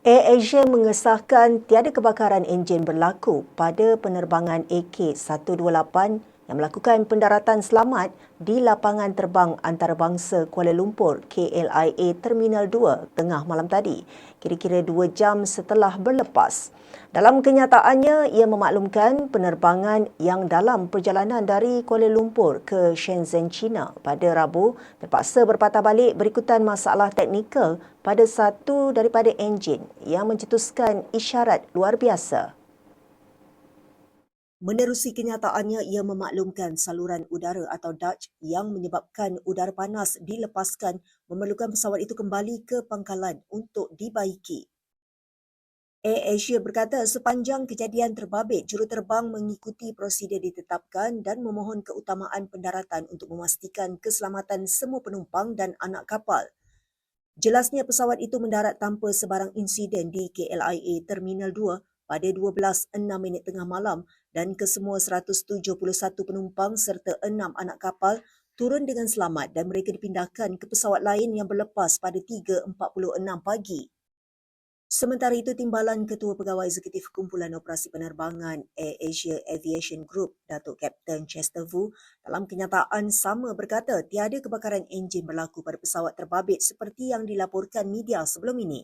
AirAsia mengesahkan tiada kebakaran enjin berlaku pada penerbangan AK-128 yang melakukan pendaratan selamat di lapangan terbang antarabangsa Kuala Lumpur KLIA Terminal 2 tengah malam tadi, kira-kira dua jam setelah berlepas. Dalam kenyataannya, ia memaklumkan penerbangan yang dalam perjalanan dari Kuala Lumpur ke Shenzhen, China pada Rabu terpaksa berpatah balik berikutan masalah teknikal pada satu daripada enjin yang mencetuskan isyarat luar biasa. Menerusi kenyataannya, ia memaklumkan saluran udara atau Dutch yang menyebabkan udara panas dilepaskan memerlukan pesawat itu kembali ke pangkalan untuk dibaiki. Air Asia berkata sepanjang kejadian terbabit, juruterbang mengikuti prosedur ditetapkan dan memohon keutamaan pendaratan untuk memastikan keselamatan semua penumpang dan anak kapal. Jelasnya pesawat itu mendarat tanpa sebarang insiden di KLIA Terminal 2 pada 12.06 minit tengah malam dan kesemua 171 penumpang serta 6 anak kapal turun dengan selamat dan mereka dipindahkan ke pesawat lain yang berlepas pada 3.46 pagi. Sementara itu, Timbalan Ketua Pegawai Eksekutif Kumpulan Operasi Penerbangan Air Asia Aviation Group, Datuk Kapten Chester Vu, dalam kenyataan sama berkata tiada kebakaran enjin berlaku pada pesawat terbabit seperti yang dilaporkan media sebelum ini.